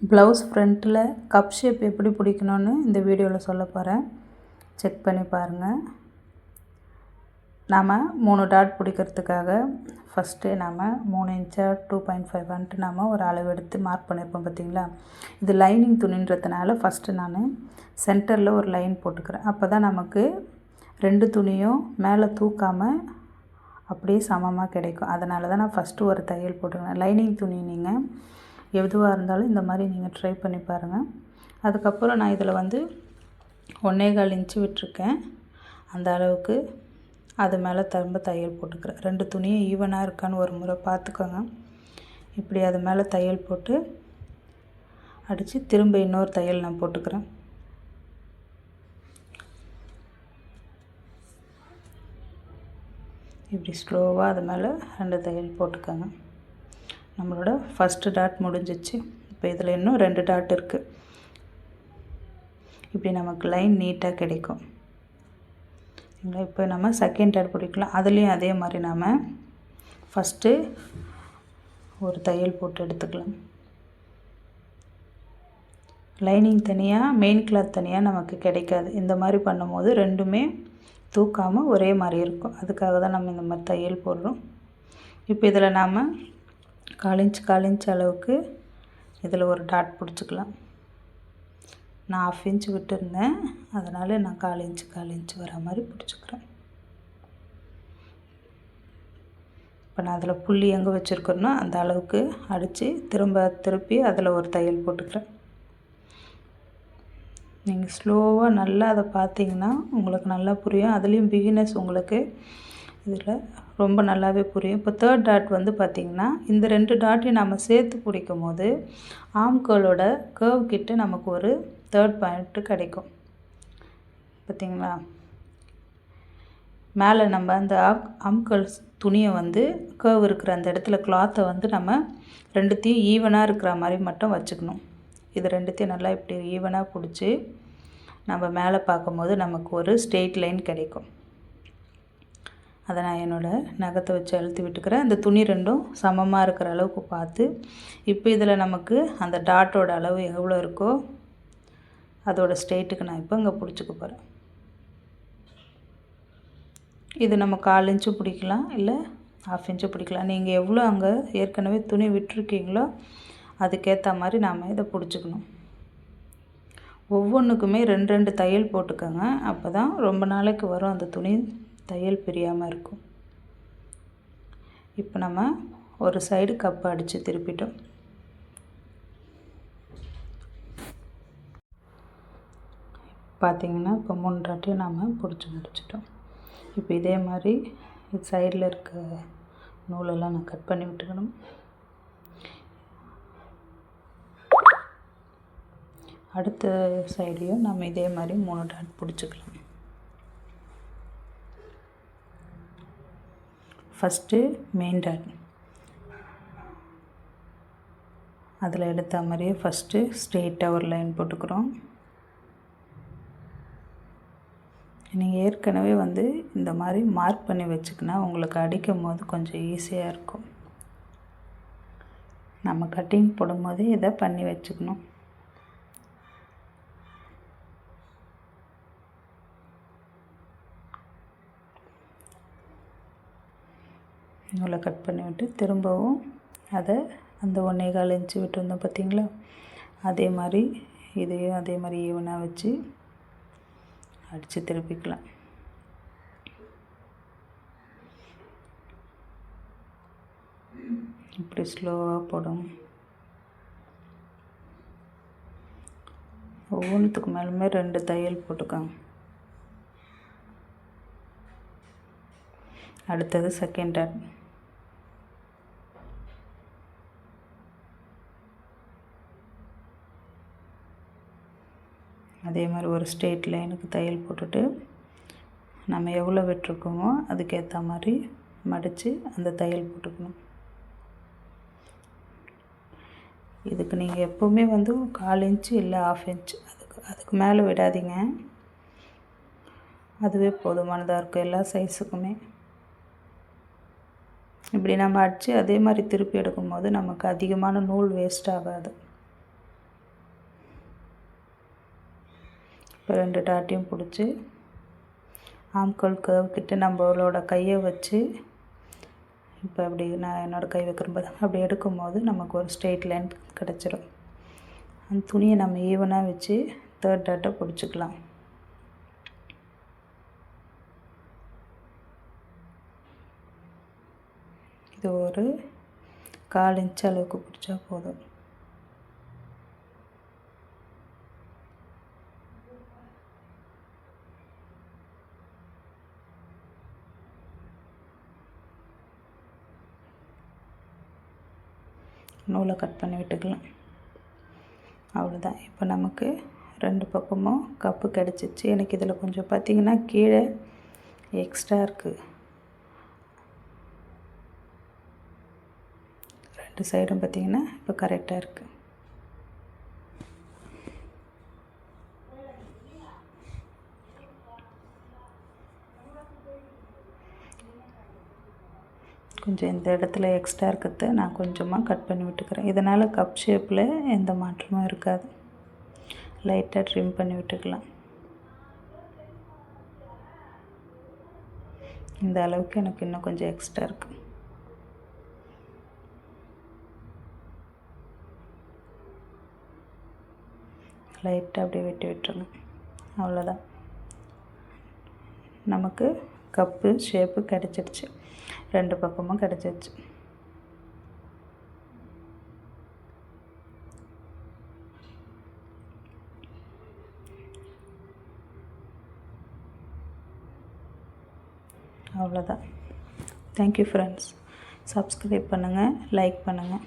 Blouse ஃப்ரண்ட்டில் cup shape எப்படி பிடிக்கணும்னு இந்த வீடியோவில் சொல்ல போகிறேன். செக் பண்ணி பாருங்கள் நாம் மூணு டாட் பிடிக்கிறதுக்காக ஃபஸ்ட்டு நாம் மூணு இன்ச்சா டூ பாயிண்ட் ஃபைவ் வந்துட்டு நாம் ஒரு அளவு எடுத்து மார்க் பண்ணியிருப்போம் பார்த்தீங்களா? இது லைனிங் துணின்றதுனால ஃபஸ்ட்டு நான் சென்டரில் ஒரு லைன் போட்டுக்கிறேன். அப்போ தான் நமக்கு ரெண்டு துணியும் மேலே தூக்காமல் அப்படியே சமமாக கிடைக்கும். அதனால தான் நான் ஃபஸ்ட்டு ஒரு தையல் போட்டுக்கிறேன். லைனிங் துணி நீங்கள் எதுவாக இருந்தாலும் இந்த மாதிரி நீங்கள் ட்ரை பண்ணி பாருங்கள். அதுக்கப்புறம் நான் இதில் வந்து ஒன்றே கால் இன்ச்சு விட்டுருக்கேன். அந்த அளவுக்கு அது மேலே திரும்ப தையல் போட்டுக்கிறேன். ரெண்டு துணியும் ஈவனாக இருக்கான்னு ஒரு முறை பார்த்துக்கோங்க. இப்படி அது மேலே தையல் போட்டு அடித்து திரும்ப இன்னொரு தையல் நான் போட்டுக்கிறேன். இப்படி ஸ்லோவாக அது மேலே ரெண்டு தையல் போட்டுக்கோங்க. நம்மளோட ஃபஸ்ட்டு டாட் முடிஞ்சிச்சு. இப்போ இதில் இன்னும் ரெண்டு டாட் இருக்குது இப்படி நமக்கு லைன் நீட்டாக கிடைக்கும். சரிங்களா இப்போ நம்ம செகண்ட் டாட் பிடிக்கலாம். அதுலேயும் அதே மாதிரி நாம் ஃபஸ்ட்டு ஒரு தையல் போட்டு எடுத்துக்கலாம். லைனிங் தனியாக மெயின் கிளாத் தனியாக நமக்கு கிடைக்காது. இந்த மாதிரி பண்ணும்போது ரெண்டுமே தூக்காமல் ஒரே மாதிரி இருக்கும். அதுக்காக தான் நம்ம இந்த மாதிரி தையல் போடுறோம். இப்போ இதில் நாம் கால் இன்ச் கால் இன்ச் அளவுக்கு இதில் ஒரு டாட் பிடிச்சிக்கலாம். நான் ஆஃப் இன்ச் விட்டுருந்தேன். அதனால் நான் கால் இன்ச் கால் இன்ச் வர மாதிரி பிடிச்சிக்கிறேன். இப்போ நான் அதில் புள்ளி எங்கே வச்சுருக்கேனோ அந்த அளவுக்கு அடித்து திரும்ப திருப்பி அதில் ஒரு தையல் போட்டுக்கிறேன். நீங்கள் ஸ்லோவாக நல்லா அதை பார்த்தீங்கன்னா உங்களுக்கு நல்லா புரியும். அதுலேயும் பிகினஸ் உங்களுக்கு இதில் ரொம்ப நல்லாவே புரியும். இப்போ தேர்ட் டாட் வந்து பார்த்திங்கன்னா இந்த ரெண்டு டாட்டையும் நம்ம சேர்த்து பிடிக்கும் போது ஆம்கோலோட கேர்வ் கிட்ட நமக்கு ஒரு தேர்ட் பாயிண்ட்டு கிடைக்கும். பார்த்திங்களா? மேலே நம்ம அந்த அம்கல் துணியை வந்து கேர்வ் இருக்கிற அந்த இடத்துல கிளாத்தை வந்து நம்ம ரெண்டுத்தையும் ஈவனாக இருக்கிற மாதிரி மட்டும் வச்சுக்கணும். இது ரெண்டுத்தையும் நல்லா இப்படி ஈவனாக பிடிச்சி நம்ம மேலே பார்க்கும்போது நமக்கு ஒரு ஸ்ட்ரெயிட் லைன் கிடைக்கும். அதை நான் என்னோடய நகத்தை வச்சு அழுத்தி விட்டுக்கிறேன். அந்த துணி ரெண்டும் சமமாக இருக்கிற அளவுக்கு பார்த்து இப்போ இதில் நமக்கு அந்த டாட்டோட அளவு எவ்வளோ இருக்கோ அதோட ஸ்டேட்டுக்கு நான் இப்போ இங்கே பிடிச்சிக்க போகிறேன் இது நம்ம கால் இன்ச்சு பிடிக்கலாம் இல்லை ஹாஃப் இன்ச்சு பிடிக்கலாம். நீங்கள் எவ்வளோ அங்கே ஏற்கனவே துணி விட்டுருக்கீங்களோ அதுக்கேற்ற மாதிரி நாம் இதை பிடிச்சிக்கணும். ஒவ்வொன்றுக்குமே ரெண்டு ரெண்டு தையல் போட்டுக்கோங்க. அப்போ தான் ரொம்ப நாளைக்கு வரும் அந்த துணி. தையல் பிரியாமல் இருக்கும். இப்போ நம்ம ஒரு சைடு கப்பு அடித்து திருப்பிட்டோம். பார்த்திங்கன்னா இப்போ மூன்றாட்டையும் நாம் பிடிச்சி முடிச்சிட்டோம். இப்போ இதே மாதிரி இது சைடில் இருக்க நூலெல்லாம் நான் கட் பண்ணி விட்டுக்கணும். அடுத்த சைடையும் நம்ம இதே மாதிரி மூணு டாட் பிடிச்சிக்கலாம். ஃபஸ்ட்டு மெயின் டாட் அதில் எடுத்த மாதிரியே ஃபஸ்ட்டு ஸ்ட்ரெயிட்டாக ஒரு லைன் போட்டுக்கிறோம். நீங்கள் ஏற்கனவே வந்து இந்த மாதிரி மார்க் பண்ணி வச்சுக்கினா உங்களுக்கு அடிக்கும் போது கொஞ்சம் ஈஸியாக இருக்கும். நம்ம கட்டிங் போடும்போதே இதை பண்ணி வச்சுக்கணும். நூலை கட் பண்ணி விட்டு திரும்பவும் அதை அந்த ஒன்றே கால் இன்ச்சு விட்டுருந்தோம் பார்த்தீங்களா? அதே மாதிரி இதையும் அதே மாதிரி ஈவனாக வச்சு அடித்து திருப்பிக்கலாம். இப்படி ஸ்லோவாக போடும். ஒவ்வொன்றுத்துக்கு மேலுமே ரெண்டு தையல் போட்டுக்கோங்க. அடுத்தது செகண்ட் ஹேண்ட் அதே மாதிரி ஒரு ஸ்ட்ரெயிட் லைனுக்கு தையல் போட்டுட்டு நம்ம எவ்வளோ விட்டுருக்கோமோ அதுக்கேற்ற மாதிரி மடித்து அந்த தையல் போட்டுக்கணும். இதுக்கு நீங்கள் எப்போவுமே வந்து கால் இன்ச்சு இல்லை ஆஃப் இன்ச் அதுக்கு அதுக்கு மேலே விடாதீங்க. அதுவே போதுமானதாக இருக்கும் எல்லா சைஸுக்குமே இப்படி நம்ம அடித்து அதே மாதிரி திருப்பி எடுக்கும்போது நமக்கு அதிகமான நூல் வேஸ்ட் ஆகாது. இப்போ ரெண்டு டாட்டையும் பிடிச்சி ஆம்கோல் கர்வ் கிட்ட நம்மளோட கையை வச்சு இப்போ அப்படி நான் என்னோடய கை வைக்கிறபோது அப்படி எடுக்கும்போது நமக்கு ஒரு ஸ்ட்ரெயிட் லைன் கிடச்சிரும். அந்த துணியை நம்ம ஈவனாக வச்சு தேர்ட் டாட்டை பிடிச்சிக்கலாம். இது ஒரு கால் இன்ச் அளவுக்கு பிடிச்சா போதும். நூலை கட் பண்ணி விட்டுக்கலாம். அவ்வளோதான் இப்போ நமக்கு ரெண்டு பக்கமும் கப்பு கிடச்சிச்சு. எனக்கு இதில் கொஞ்சம் பார்த்திங்கன்னா கீழே எக்ஸ்ட்ரா இருக்குது ரெண்டு சைடும் பார்த்திங்கன்னா இப்போ கரெக்டாக இருக்குது கொஞ்சம் இந்த இடத்துல எக்ஸ்ட்ரா இருக்கிறத நான் கொஞ்சமாக கட் பண்ணி விட்டுக்கிறேன். இதனால் கப் ஷேப்பில் எந்த மாற்றமும் இருக்காது. லைட்டாக ட்ரிம் பண்ணி விட்டுக்கலாம். இந்த அளவுக்கு எனக்கு இன்னும் கொஞ்சம் எக்ஸ்ட்ரா இருக்குது லைட்டாக அப்படியே வெட்டி விட்டுருங்க அவ்வளோதான் நமக்கு கப்பு ஷேப்பு கிடச்சிடுச்சு. ரெண்டு பக்கமும் கிடச்சிடுச்சு. அவ்வளோதான் தேங்க்யூ ஃப்ரெண்ட்ஸ் சப்ஸ்கிரைப் பண்ணுங்கள் லைக் பண்ணுங்கள்